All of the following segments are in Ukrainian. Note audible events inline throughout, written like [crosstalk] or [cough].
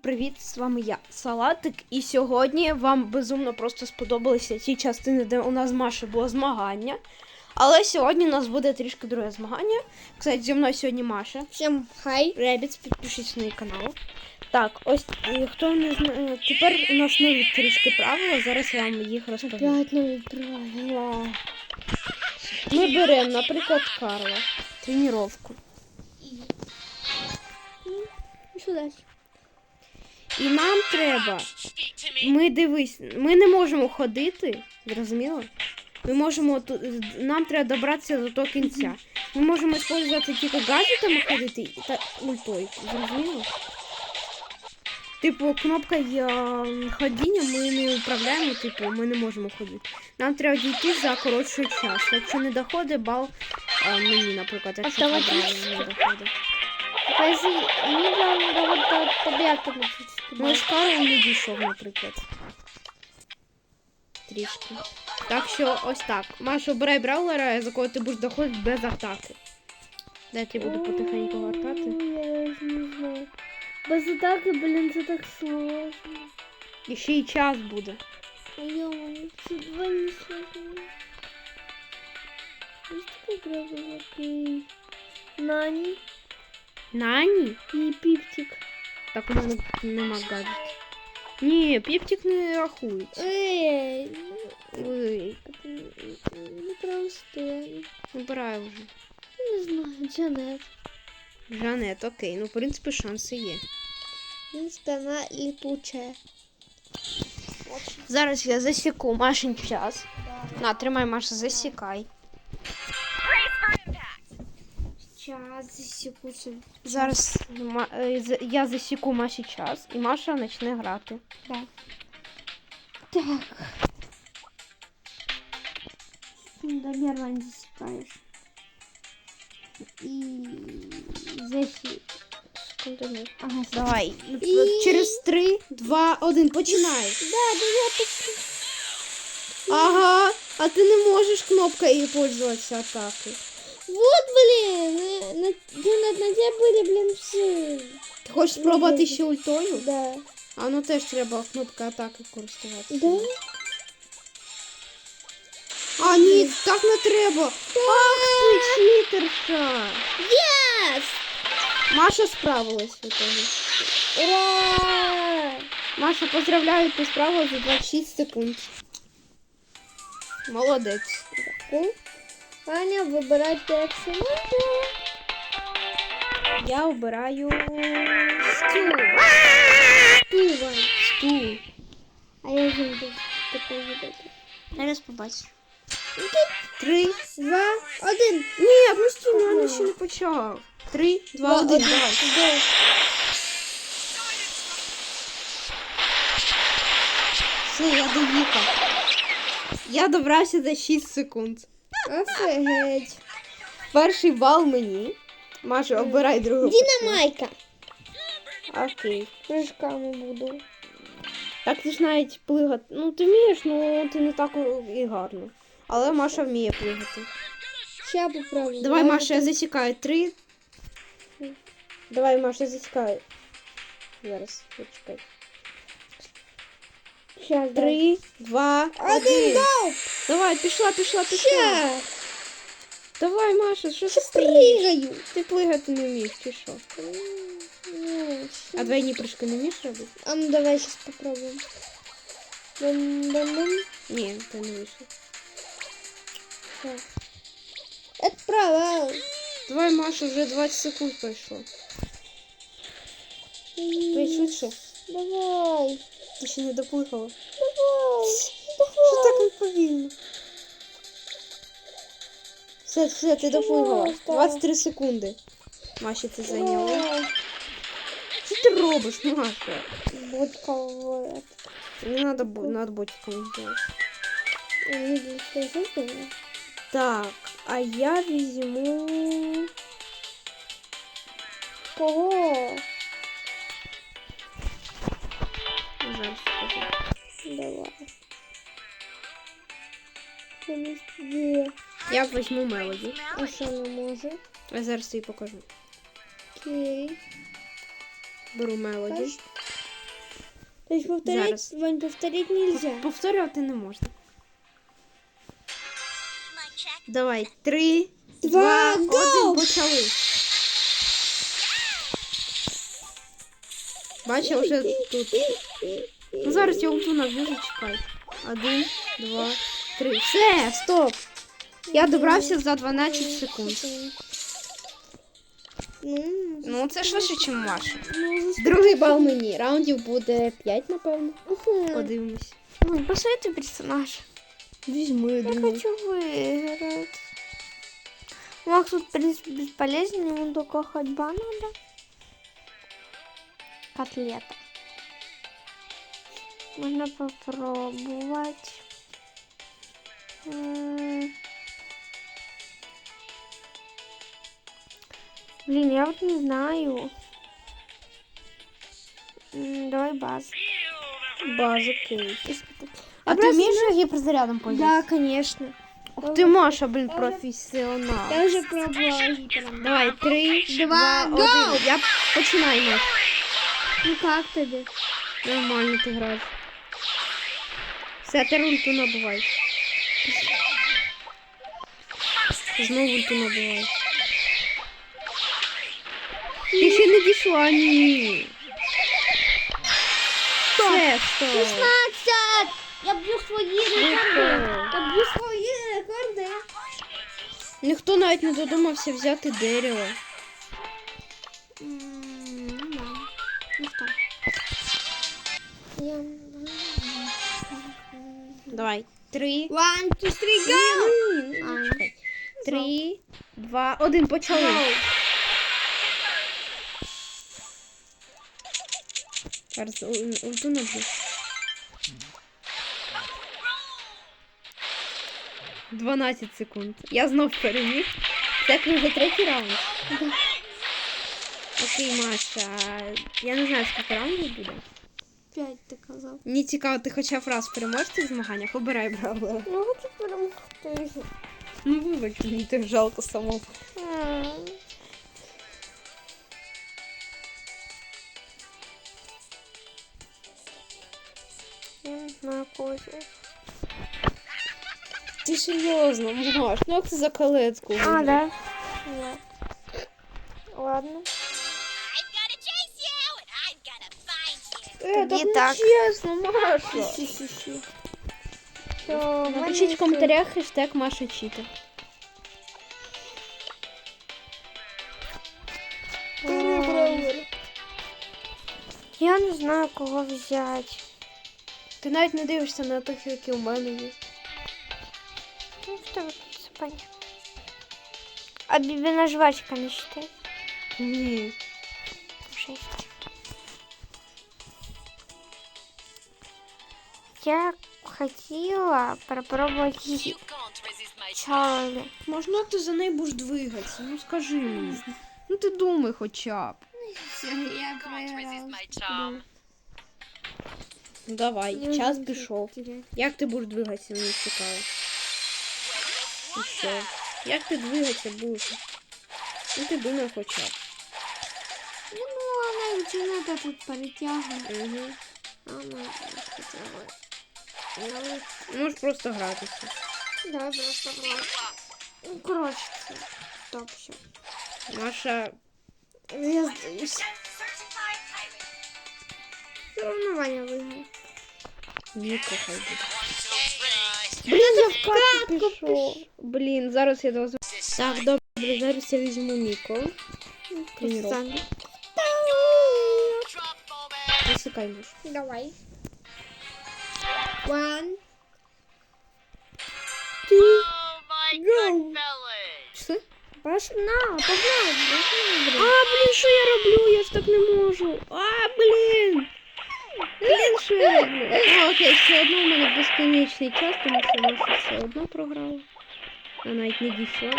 Привіт, з вами я, Салатик, і сьогодні вам безумно просто сподобалися ті частини, де у нас з Машею було змагання. Але сьогодні у нас буде трішки друге змагання. Кстати, зі мною сьогодні Маша. Всем хай. Ребіц, підпишіться на її канал. Так, ось хто не знає, тепер у нас нові трішки правила, зараз я вам їх розповім. Опять новые правила. Ми беремо, наприклад, Карла. И что дальше? І нам треба. Ми дивись, ми не можемо ходити, зрозуміло? Ми можемо тут. Нам треба добратися до того кінця. Ми можемо використовувати тільки гаджетами ходити та ультою, зрозуміло? Типу, кнопка є ходіння, ми не управляємо, типу, ми не можемо ходити. Нам треба дійти за коротший час. Якщо не доходить, бал а, мені, наприклад, якщо Автоматично. не доходить. Подожди, мне надо вот до побега Ну, з Карлом не дійшов, наприклад. Трішки. Так що ось так. Маша, обирай браулера, за кого ти будеш доходити без атаки. Де я тебе буду потихеньку вертати. Я даже не знаю. Без атаки, блин, это так сложно. І ще й час буде. Ё-моё, все два не сложно. Есть такая правила? Окей. Нани Нані? и Пиптик. Так у мене нема гаджет. Ні, піптик не рахується. Эй, Ой, это не просто. обирай вже. Не знаю, Джанет. Жанет, окей, ну в принципі шанси є. В принципе, она летучая. Зараз я засіку Машин час. На, тримай, Маша, засікай. Зараз ма- е, з- я засіку Маші час, і Маша почне грати. Да. Так. Примерно не засыпаешь. И заси... Ага, Давай. І- Через 3, 2, 1, починай. Да, да, я так... Ага, а ти не можеш кнопкою пользуватися атакою. Вот, блин! На, на тебе были, блин, все. Ти хочеш спробувати ще ультою? Да. А ну теж треба кнопкою атаки користуватися. Да? А, ні, так не треба. Ах, ти читерша. Yes! Маша справилась в итоге. Ура! Маша, поздравляю, ти справилась за 26 секунд. Молодець. Аня, вибирай персонажа. Я обираю стул. Пиво. Стул. А я вже буду такой вибрати. Зараз побачиш. Три. Два, один. Ні, ну стій, ну я ще не почав. Три, два, один, давай. Все, я доїхав. Я добрався за 6 секунд. Офігеть. Перший бал мені. Маша, обирай другу. Динамайка. Окей. Прыжками буду. Так ти ж навіть плигати. Ну ти вмієш, ну ти не так і гарно. Але Маша вміє плигати. Ща попробую. Давай, Маша, я засікаю. Три. Давай, Маша, я засікаю. Зараз, почекай. Три, два, Один, один. гоу. Давай, пішла, пішла, пішла. Ща. Давай, Маша, що ти Щас стоїш? прыгаю. Ти плигати не вмієш, чи що? Ну, А двойні прыжки не вмієш робити? А ну давай сейчас попробуем. Бум-бум-бум. Ні, ти не вийшло. Всё. Это провал. Давай, Маша, вже 20 секунд пройшло. Пришвидше. Давай. Ти ще не доплигала. Давай. Що так не повільно? Все, все, ти доплигала. Пожалуйста. 23 секунди. Маші це зайняло. Давай. Що ти робиш, Маша? Вот кого. Не надо бу- над ботиком создания. Так, а я візьму... Кого? Зараз скажу. Давай. Где? Я візьму Мелоді. А що не може? Я зараз тобі покажу. Окей. Беру Мелоді. Хорошо. То есть повторять, Зараз. Вань, повторить нельзя. Повторювати не можна. Давай, три, Два, два, go! один, почали. Бачу, вже тут. Ну зараз я ульту наб'ю, чекай. Один, два, три. Все, стоп. Я добрався за 12 секунд. Ну, Ну, це швидше, ніж Маша. ну, Другий бал мені. Раундів буде 5, напевно. Подивимось. Подивимось. Ой, посоветуй персонаж. Візьми, Я хочу выиграть. Макс тут, в принципе, бесполезен, ему только ходьба надо. Котлета. Можно попробовать. Блин, я вот не знаю. М, Давай баз. База кейс. А Я ти просто вмієш гіперзарядом пользуватися? Да, конечно. Ух ти, Маша, блін, професіонал. Я уже пробовала. Давай, три, Два, два, один. Я починаю Маш. Ну как тебе? Нормально ти граєш. Все, ти ульту набувай. Знову ульту набувай. Ти ще не дійшла, ні. Все, стоп. 16! Я б'ю свої Швидко. Я б'ю свої рекорди. Ніхто навіть не додумався взяти дерево. Ніхто. Давай. Три. One, two, three, go! Три, два, один, почали. Зараз ульту наб'ю. 12 секунд. Я знов переміг. Це як вже третій раунд. [laughs] Окей, Маша. Я не знаю, скільки раундів буде. П'ять ти казав. Мені цікаво, ти хоча б раз переможеш в цих змаганнях, обирай бравлера. Ну, хочу перемогти. Ну вибач, мені так жалко самому. Знаю, кого взяти. Ти серйозно, Маш, ну як ти за колецку? А, вибрав? да? Нет. Ладно. I'm gonna chase you, and I'm gonna find you. Е, Тобі так не так. чесно, Маша. Хі-хі-хі. Всё, Напишіть в мене коментарях хештег Маша Чіта. все. Я не знаю, кого взяти. Ти навіть не дивишся на тих, які у мене є. Ну, вы тут спать? А бибина жвачка не считай. Ні. Шесть. Я хотела попробовать Чарли. Можна ти за нею будеш двигатися? Ну скажи мені. Ну ти думай хоча б. Я can't Ну давай, час пішов. Як ти будеш двигатися, мені цікаво. І що? Як ти двигатися будеш? Ну ти думай хоча б. Ну, она начинает тут перетягивать. Угу. Она хотя бы. Можеш просто гратися. Давай просто брать. Ну, всё. стоп, все. Маша. Я сдаюсь. Все равно Ваня выиграл. Ніко хай буде. Right. Блін, я в катку пішов. Блін, зараз я дозволю. Так, добре, зараз я візьму Ніко. Тренировку. Сами. Drop bomb it. Засикай муж. Давай. One. Oh my Go. good fellas. Що? Пошли. На, погнали. А, блін, що я роблю? Я ж так не можу. А, блін. Ну, окей, все одно у мене безконечний час, тому що Маша все одно програла. Вона навіть не дійшла.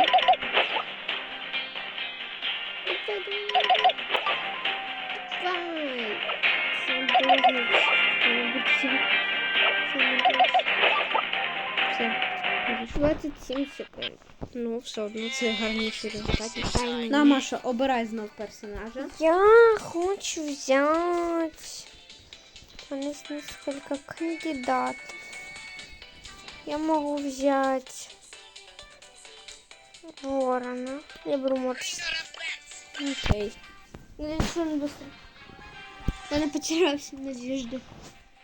Все. 27 секунд. Ну, все одно це гарніший результат. На, Маша, обирай знов персонажа. Я хочу взять У нас несколько кандидатов. Я могу взять ворона. Я беру морс. Окей. Ну, что он быстро. Она потерялась надежды.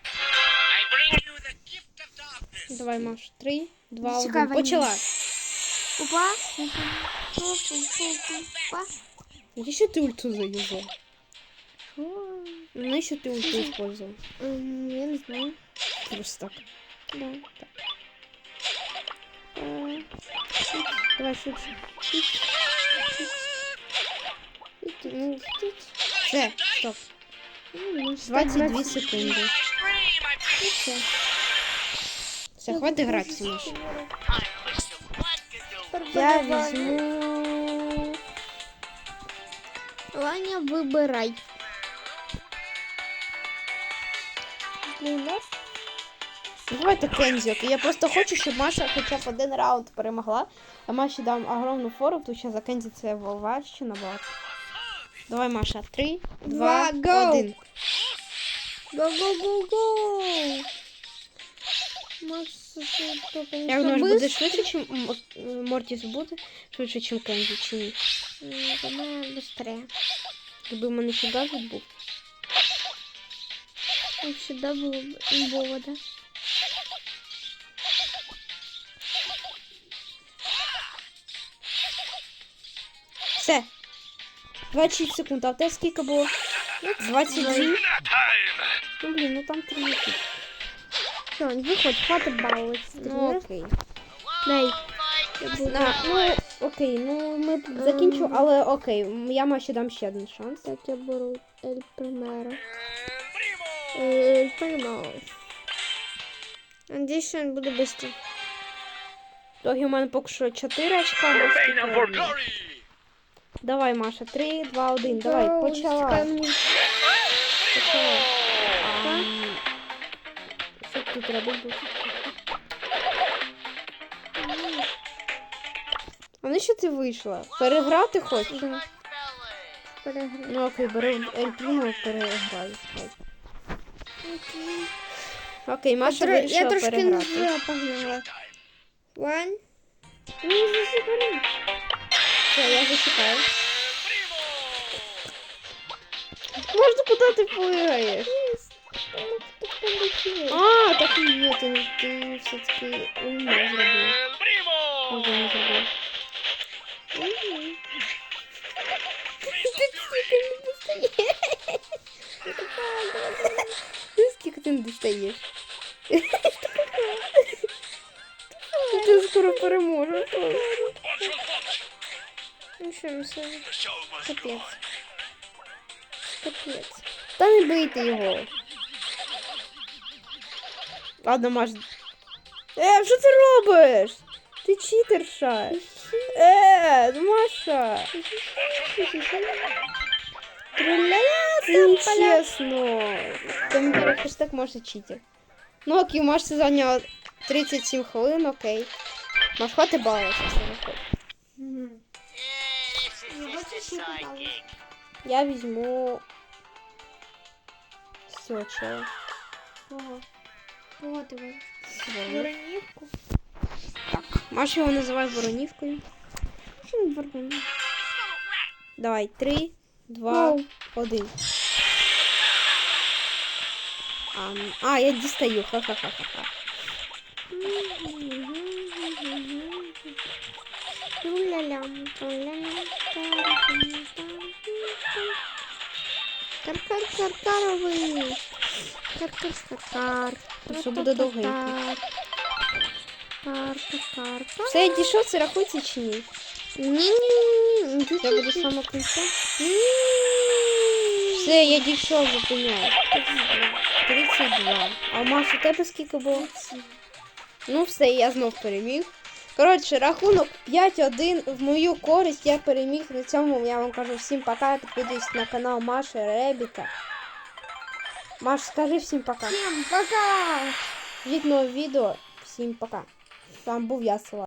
I bring you the gift of darkness. Давай, Маш. Три, два, Чекай, один. Ваня. Почала. Опа. Опа, опа, опа. Еще ты ульту заюзал. Ну, еще ты ульту использовал. М, Я не знаю. Просто так. Да. Э, Давай швидше. Все, стоп. ну, 22 секунди. Bring Все. Все, хватит гратися, Маш. time for some wonderful. Я візьму. Ваня, вибирай. Лінар? Давайте Кензі, окей? Я просто хочу, щоб Маша хоча б один раунд перемогла. А Маші дам огромну фору, тому що за Кензі це важче набагато. Давай, Маша. Три, два, Два, go! один. Го-го-го-го! Як думаєш, буде швидше, чим Мортіс буде? Швидше, чим Кензі, чи ні? Думаю, быстрее. Якби в мене гаджет був. Ну, Всегда было бы имбово, да? Все. 26 секунд, а в тебе скільки було? 22. Time. Ну, блін, ну там 3 минути. Все, выход, хватит баловаться. Ну, окей. Дай. На, ну, окей, ну ми тут закінчимо, але окей, м, я Маші дам ще один шанс. Так, я беру Эль Примеро. Эль Примеро. Надеюсь, что он будет быстро. У мене поки що 4 очка. Давай, Маша, 3, 2, 1, давай, почала. Що тут робити? А на що ти вийшла? Переграти? Да. Проиграй. Ну окей, бери Ель Прімо, переграй. Хай. Окей, Маша я вирішила трошки не переграти. погнала. One. Все, я зачекаю. Можна куди ти плигаєш? А, так і є, ти, ти все-таки умно зробив. El не зробив. Ти скільки ти не достаєш? [laughs] Ти скоро переможеш. Ну что, ну что, The show must капец. go on. Капец. Та не бийте його. Ладно, Маш. Е, що ти робиш? Ти читерша. Е, Маша. Це нечесно. Коментарі хештег Маша читер. Ну окей, Маш це зайняло 37 хвилин, окей. Маш, хватить балуватися, все виходить. Я візьму... Все, чого? Ого. Вот его. Воронів. Воронивку. Так, Маша його називає Воронівкою. Давай, три, два, один. А, м, а, я дістаю. Ха-ха-ха-ха. Ту-ля-лям, ту-ля-лям, тарам-там-там. Кар-кар-кар-каровий. Кар-кар-кар-кар. Що буде довго йти? Кар-кар-кар. Все, я дійшов, це рахується чи ні? Ні-ні-ні. Я буду саме кінця. Все, я дійшов, зупиняю. 32. А у Маш, у тебе скільки було? Ну все, я знов переміг. Коротше, рахунок 5-1 в мою користь я переміг. На цьому я вам кажу всім пока. Підписуйтесь на канал Маші Ребіка. Маш, скажи всім пока. Всем пока. Ждіть нове відео. Всім пока. Вами був я Села.